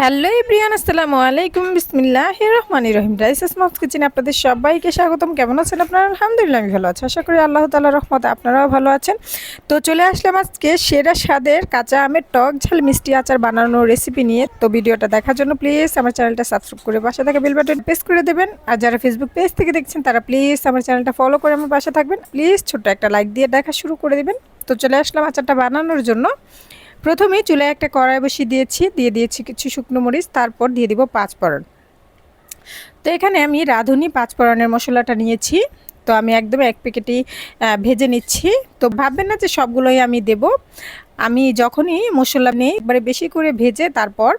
Hello ইব্রিয়ান আসসালামু আলাইকুম। বিসমিল্লাহ রহমান রহিম। রাইস মাউথ কিচেন আপনাদের সবাইকে স্বাগতম। কেমন আছেন আপনারা? আলহামদুলিল্লাহ, আমি ভালো আছি। আশা করি আল্লাহ তাল্লাহ রহমত আপনারাও ভালো আছেন। তো চলে আসলাম আজকে সেরা স্বাদের কাঁচা আমের টক ঝাল মিষ্টি আচার বানানোর রেসিপি নিয়ে। তো ভিডিওটা দেখার জন্য প্লিজ আমার চ্যানেলটা সাবস্ক্রাইব করে পাশে থাকা বেল বাটন প্রেস করে দেবেন। আর যারা ফেসবুক পেজ থেকে দেখছেন, তারা প্লিজ আমার চ্যানেলটা ফলো করে আমার পাশে থাকবেন। প্লিজ ছোট্ট একটা লাইক দিয়ে দেখা শুরু করে দেবেন। তো চলে আসলাম আচারটা বানানোর জন্য। প্রথমে চুলায় একটা কড়াই বসিয়ে দিয়েছি, দিয়ে দিয়েছি কিছু শুকনো মরিচ, তারপর দিয়ে দিব পাঁচফোড়ন তো এখানে আমি রাঁধুনি পাঁচফোড়নের মশলাটা নিয়েছি, তো আমি একদম এক প্যাকেটই ভেজে নিচ্ছি। তো ভাববেন না যে সবগুলোই আমি দেব। আমি যখনই মশলা নেই একবারে বেশি করে ভেজে তারপর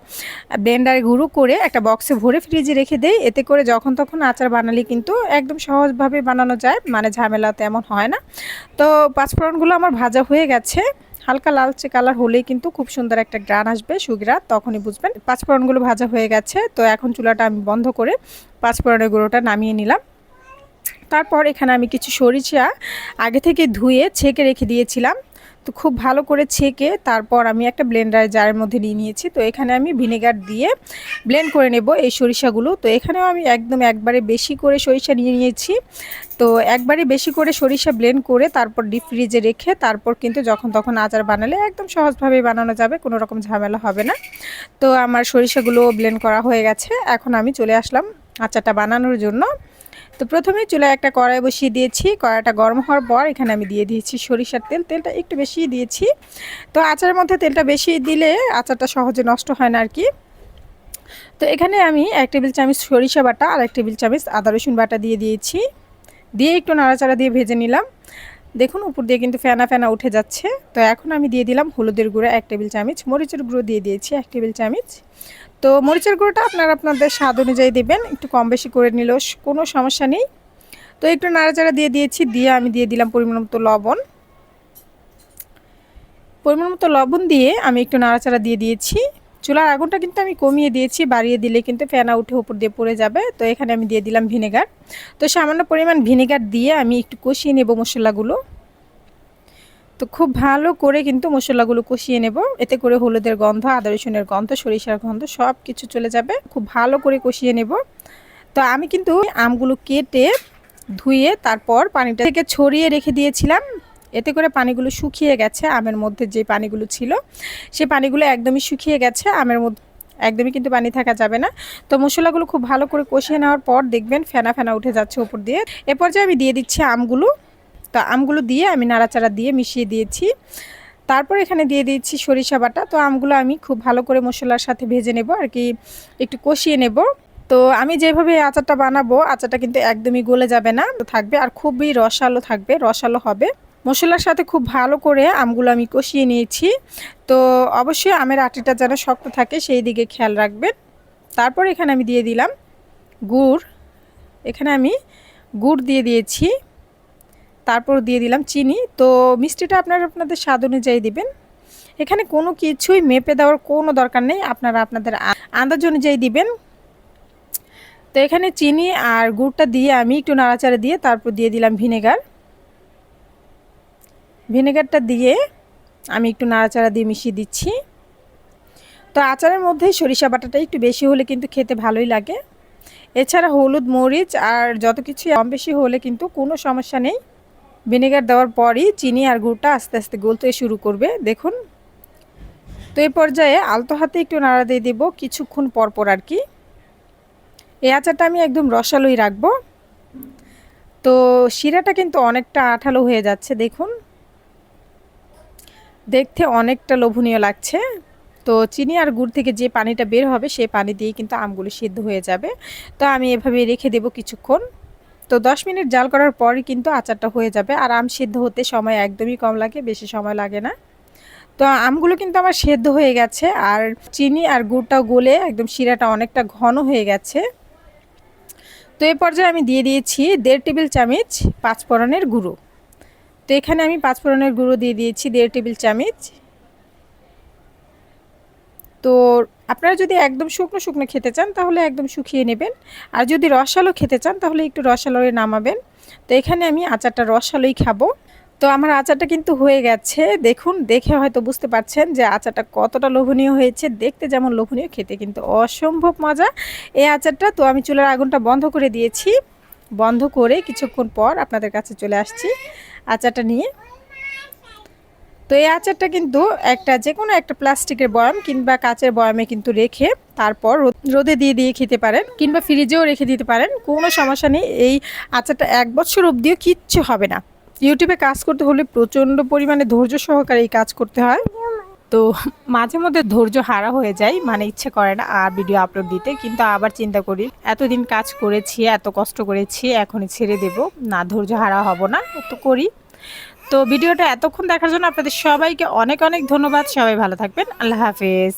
ব্লেন্ডারে গুঁড়ো করে একটা বক্সে ভরে ফ্রিজে রেখে দেই, এতে করে যখন তখন আচার বানালে কিন্তু একদম সহজভাবে বানানো যায় মানে ঝামেলা তেমন হয় না। তো পাঁচফোড়নগুলো আমার ভাজা হয়ে গেছে। হালকা লালচে কালার হলেই কিন্তু খুব সুন্দর একটা গ্রান আসবে, সুগিরা। তখনই বুঝবেন পাঁচফোড়নগুলো ভাজা হয়ে গেছে। তো এখন চুলাটা আমি বন্ধ করে পাঁচফোড়নের গুঁড়োটা নামিয়ে নিলাম। তারপর এখানে আমি কিছু সরিষা আগে থেকে ধুয়ে ছেঁকে রেখে দিয়েছিলাম। তো খুব ভালো করে ছেঁকে তারপর আমি একটা ব্লেন্ডার জারের মধ্যে নিয়ে নিয়েছি। তো এখানে আমি ভিনেগার দিয়ে ব্লেন্ড করে নেব এই সরিষাগুলো। তো এখানেও আমি একদম একবারে বেশি করে সরিষা নিয়ে নিয়েছি। তো একবারে বেশি করে সরিষা ব্লেন্ড করে তারপর ডিপ ফ্রিজে রেখে তারপর কিন্তু যখন তখন আচার বানালে একদম সহজভাবে বানানো যাবে, কোনো রকম ঝামেলা হবে না। তো আমার সরিষাগুলো ব্লেন্ড করা হয়ে গেছে। এখন আমি চলে আসলাম আচারটা বানানোর জন্য। তো প্রথমে চুলায় একটা কড়াই বসিয়ে দিয়েছি। কড়াইটা গরম হওয়ার পর এখানে আমি দিয়ে দিয়েছি সরিষার তেল। তেলটা একটু বেশি দিয়েছি। তো আচারের মধ্যে তেলটা বেশি দিলে আচারটা সহজে নষ্ট হয় না আর কি তো এখানে আমি এক টেবিল চামচ সরিষা বাটা আর এক টেবিল চামচ আদা রসুন বাটা দিয়ে দিয়েছি। দিয়ে একটু নাড়াচাড়া দিয়ে ভেজে নিলাম। দেখুন, উপর দিয়ে কিন্তু ফেনা ফেনা উঠে যাচ্ছে। তো এখন আমি দিয়ে দিলাম হলুদের গুঁড়ো। এক টেবিল চামচ মরিচের গুঁড়ো দিয়ে দিয়েছি। এক টেবিল চামচ তো মরিচের গুঁড়োটা আপনারা আপনাদের স্বাদ অনুযায়ী দেবেন। একটু কম বেশি করে নিলেও কোনো সমস্যা নেই। তো একটু নাড়াচাড়া দিয়ে দিয়েছি, দিয়ে আমি দিয়ে দিলাম পরিমাণ মতো লবণ। পরিমাণ মতো লবণ দিয়ে আমি একটু নাড়াচাড়া দিয়ে দিয়েছি। চুলার আগুনটা কিন্তু আমি কমিয়ে দিয়েছি, বাড়িয়ে দিলে কিন্তু ফেনা উঠে উপর দিয়ে পড়ে যাবে। তো এখানে আমি দিয়ে দিলাম ভিনেগার। তো সামান্য পরিমাণ ভিনেগার দিয়ে আমি একটু কষিয়ে নেব মশলাগুলো। তো খুব ভালো করে কিন্তু মশলাগুলো কষিয়ে নেব। এতে করে হলুদের গন্ধ, আদা, রসুনের গন্ধ, সরিষার গন্ধ সব কিছু চলে যাবে। খুব ভালো করে কষিয়ে নেব। তো আমি কিন্তু আমগুলো কেটে ধুয়ে তারপর পানিটা থেকে ছড়িয়ে রেখে দিয়েছিলাম। এতে করে পানিগুলো শুকিয়ে গেছে, আমের মধ্যে যে পানিগুলো ছিল, সে পানিগুলো একদমই শুকিয়ে গেছে। আমের মধ্যে একদমই কিন্তু পানি থাকা যাবে না। তো মশলাগুলো খুব ভালো করে কষিয়ে নেওয়ার পর দেখবেন ফেনা ফেনা উঠে যাচ্ছে উপর দিয়ে। এরপর যে আমি দিয়ে দিচ্ছি আমগুলো। তো আমগুলো দিয়ে আমি নাড়াচাড়া দিয়ে মিশিয়ে দিয়েছি। তারপর এখানে দিয়ে দিয়েছি সরিষা বাটা। তো আমগুলো আমি খুব ভালো করে মশলার সাথে ভেজে নেব আর কি, একটু কষিয়ে নেব। তো আমি যেভাবে আচারটা বানাবো, আচারটা কিন্তু একদমই গলে যাবে না থাকবে আর খুবই রসালো থাকবে, রসালো হবে। মশলার সাথে খুব ভালো করে আমগুলো আমি কষিয়ে নিয়েছি। তো অবশ্যই আমের আটিটা যেন শক্ত থাকে, সেই দিকে খেয়াল রাখবেন। তারপর এখানে আমি দিয়ে দিলাম গুড়। এখানে আমি গুড় দিয়ে দিয়েছি। তারপর দিয়ে দিলাম চিনি। তো মিষ্টিটা আপনারা আপনাদের স্বাদ অনুযায়ী দিবেন। এখানে কোনো কিছুই মেপে দেওয়ার কোনো দরকার নেই। আপনারা আপনাদের আন্দাজ অনুযায়ী দিবেন। তো এখানে চিনি আর গুড়টা দিয়ে আমি একটু নাড়াচাড়া দিয়ে তারপর দিয়ে দিলাম ভিনেগার। ভিনেগারটা দিয়ে আমি একটু নাড়াচাড়া দিয়ে মিশিয়ে দিচ্ছি। তো আচারের মধ্যে সরিষা বাটাটা একটু বেশি হলে কিন্তু খেতে ভালোই লাগে। এছাড়া হলুদ মরিচ আর যত কিছু কম বেশি হলে কিন্তু কোনো সমস্যা নেই। ভিনেগার দেওয়ার পরই চিনি আর গুড়টা আস্তে আস্তে গলতে শুরু করবে, দেখুন। তো এই পর্যায়ে আলতো হাতে একটু নাড়া দিয়ে দেবো, কিছুক্ষণ পরপর আর কি। এই আচারটা আমি একদম রসালোই রাখব। তো শিরাটা কিন্তু অনেকটা আঠালো হয়ে যাচ্ছে, দেখুন। দেখতে অনেকটা লোভনীয় লাগছে। তো চিনি আর গুড় থেকে যে পানিটা বের হবে সেই পানি দিয়ে কিন্তু আমগুলো সিদ্ধ হয়ে যাবে। তো আমি এভাবে রেখে দেব কিছুক্ষণ। তো দশ মিনিট জাল করার পরই কিন্তু আচারটা হয়ে যাবে। আর আম সিদ্ধ হতে সময় একদমই কম লাগে, বেশি সময় লাগে না। তো আমগুলো কিন্তু আমার সেদ্ধ হয়ে গেছে, আর চিনি আর গুড়টাও গলে একদম শিরাটা অনেকটা ঘন হয়ে গেছে। তো এই পর্যায়ে আমি দিয়ে দিয়েছি দেড় টেবিল চামচ পাঁচফোড়নের গুঁড়ো। তো এখানে আমি পাঁচফোড়নের গুঁড়ো দিয়ে দিয়েছি দেড় টেবিল চামচ। তো আপনারা যদি একদম শুকনো শুকনো খেতে চান, তাহলে একদম শুকিয়ে নেবেন। আর যদি রসালো খেতে চান, তাহলে একটু রসালোয় নামাবেন। তো এখানে আমি আচারটা রসালোই খাব। তো আমার আচারটা কিন্তু হয়ে গেছে। দেখুন, দেখে হয়তো বুঝতে পারছেন যে আচারটা কতটা লোভনীয় হয়েছে। দেখতে যেমন লোভনীয়, খেতে কিন্তু অসম্ভব মজা। এই আচারটা, তো আমি চুলার আগুনটা বন্ধ করে দিয়েছি। বন্ধ করে কিছুক্ষণ পর আপনাদের কাছে চলে আসছি আচারটা নিয়ে। তো এই আচারটা কিন্তু একটা যে কোনো একটা প্লাস্টিকের বয়াম কিংবা কাচের বয়ামে কিন্তু রেখে তারপর রোদ- দিয়ে দিয়ে খেতে পারেন কিংবা ফ্রিজেও রেখে দিতে পারেন, কোনো সমস্যা নেই। এই আচারটা এক বছর অবধিও কিচ্ছু হবে না। ইউটিউবে কাজ করতে হলে প্রচণ্ড পরিমাণে ধৈর্য সহকারে এই কাজ করতে হয়। তো মাঝে মধ্যে ধৈর্য হারা হয়ে যায় মানে ইচ্ছে করে না আর ভিডিও আপলোড দিতে। কিন্তু আবার চিন্তা করি, এতদিন কাজ করেছি, এত কষ্ট করেছি, এখনই ছেড়ে দেব। না ধৈর্য হারা হব না, তো করি। তো ভিডিওটা এতক্ষণ দেখার জন্য আপনাদের সবাইকে অনেক অনেক ধন্যবাদ। সবাই ভালো থাকবেন। আল্লাহ হাফেজ।